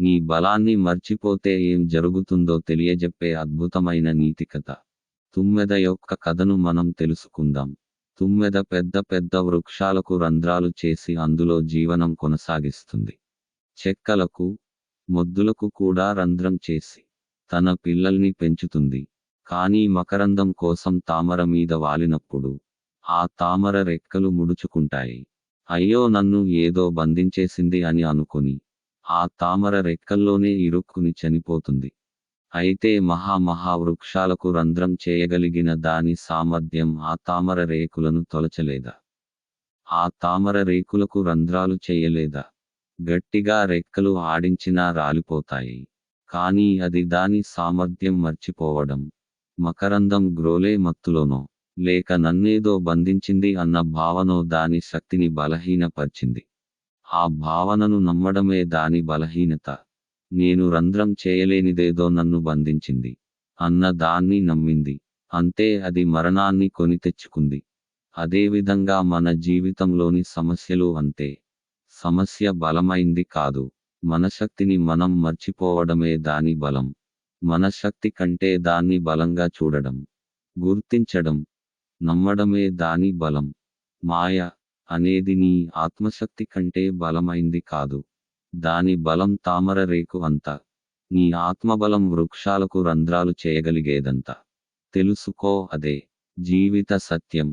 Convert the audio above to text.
నీ బలాన్ని మర్చిపోతే ఏం జరుగుతుందో తెలియజెప్పే అద్భుతమైన నీతి కథ తుమ్మెద యొక్క కథను మనం తెలుసుకుందాం. తుమ్మెద పెద్ద పెద్ద వృక్షాలకు రంధ్రాలు చేసి అందులో జీవనం కొనసాగిస్తుంది. చెక్కలకు మొద్దులకు కూడా రంధ్రం చేసి తన పిల్లల్ని పెంచుతుంది. కానీ మకరందం కోసం తామర మీద వాలినప్పుడు ఆ తామర రెక్కలు ముడుచుకుంటాయి. అయ్యో నన్ను ఏదో బంధించేసింది అని అనుకుని ఆ తామర రెక్కల్లోనే ఇరుక్కుని చనిపోతుంది. అయితే మహా మహా వృక్షాలకు రంధ్రం చేయగలిగిన దాని సామర్థ్యం ఆ తామర రేకులను తొలచలేదా? ఆ తామర రేకులకు రంధ్రాలు చేయలేదా? గట్టిగా రెక్కలు ఆడించినా రాలిపోతాయి. కానీ అది దాని సామర్థ్యం మర్చిపోవడం. మకరందం గ్రోలే మత్తులోనో లేక నన్నేదో బంధించింది అన్న భావనో దాని శక్తిని బలహీనపరిచింది. ఆ భావనను నమ్మడమే దాని బలహీనత. నేను రంధ్రం చేయలేనిదేదో నన్ను బంధించింది. అన్న దాన్ని నమ్మింది. అంతే అది మరణాన్ని కొని తెచ్చుకుంది. అదేవిధంగా మన జీవితంలోని సమస్యలు అంతే. సమస్య బలమైంది కాదు. మనశక్తిని మనం మర్చిపోవడమే దాని బలం. మనశక్తి కంటే దాన్ని బలంగా చూడడం. గుర్తించడం. నమ్మడమే దాని బలం. మాయ. అనేది నీ ఆత్మశక్తి కంటే బలమైంది కాదు. దాని బలం తామర రేకు అంత. నీ ఆత్మబలం వృక్షాలకు రంధ్రాలు చేయగలిగేదంత. తెలుసుకో అదే. జీవిత సత్యం.